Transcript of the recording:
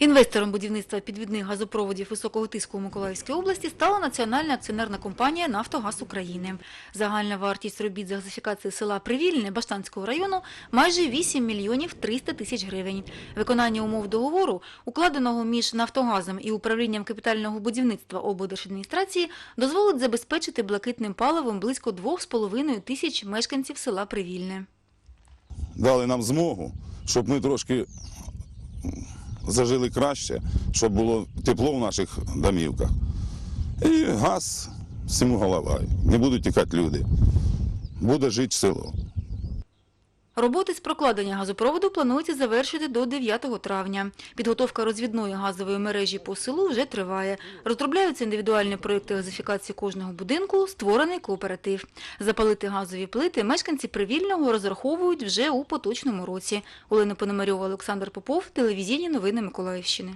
Інвестором будівництва підвідних газопроводів високого тиску у Миколаївській області стала Національна акціонерна компанія «Нафтогаз України». Загальна вартість робіт з газифікації села Привільне Баштанського району майже 8 мільйонів 300 тисяч гривень. Виконання умов договору, укладеного між «Нафтогазом» і управлінням капітального будівництва облдержадміністрації, дозволить забезпечити блакитним паливом близько 2,5 тисяч мешканців села Привільне. дали нам змогу, щоб ми трошки зажили краще, щоб було тепло в наших домівках. І газ всьому голова. Не будуть тікати люди. Буде жити село. Роботи з прокладення газопроводу планується завершити до 9 травня. Підготовка розвідної газової мережі по селу вже триває. Розробляються індивідуальні проекти газифікації кожного будинку, створений кооператив. Запалити газові плити мешканці Привільного розраховують вже у поточному році. Олена Пономарьова, Олександр Попов, телевізійні новини Миколаївщини.